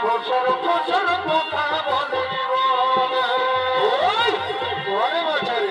প্রচুর প্রচুর কথা বলে ঘরে বাজারে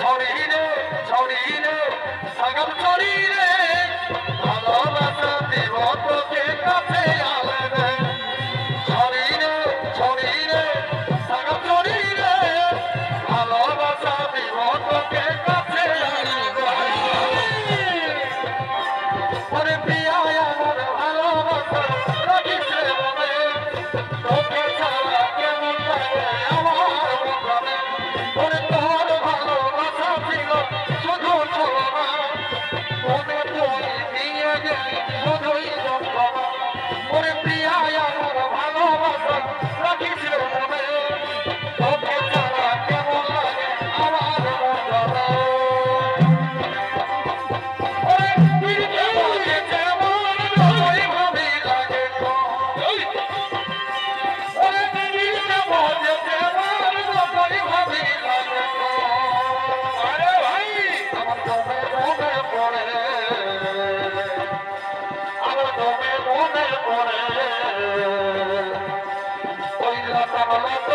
서리네 서리네 사금 서리네 Oh, no, no. Come on.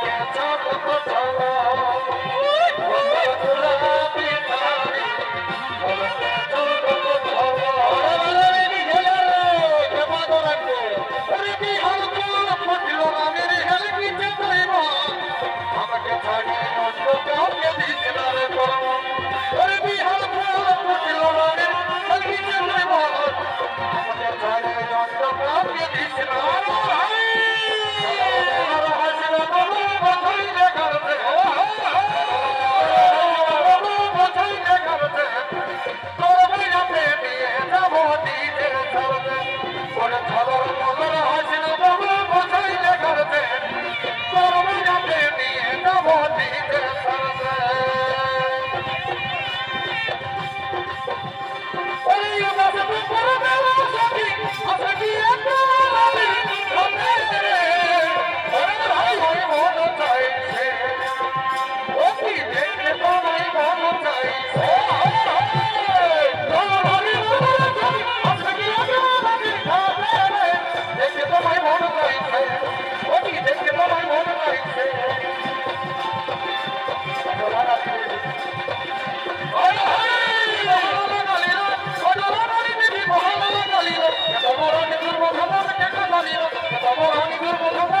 Yeah. vamos, vamos.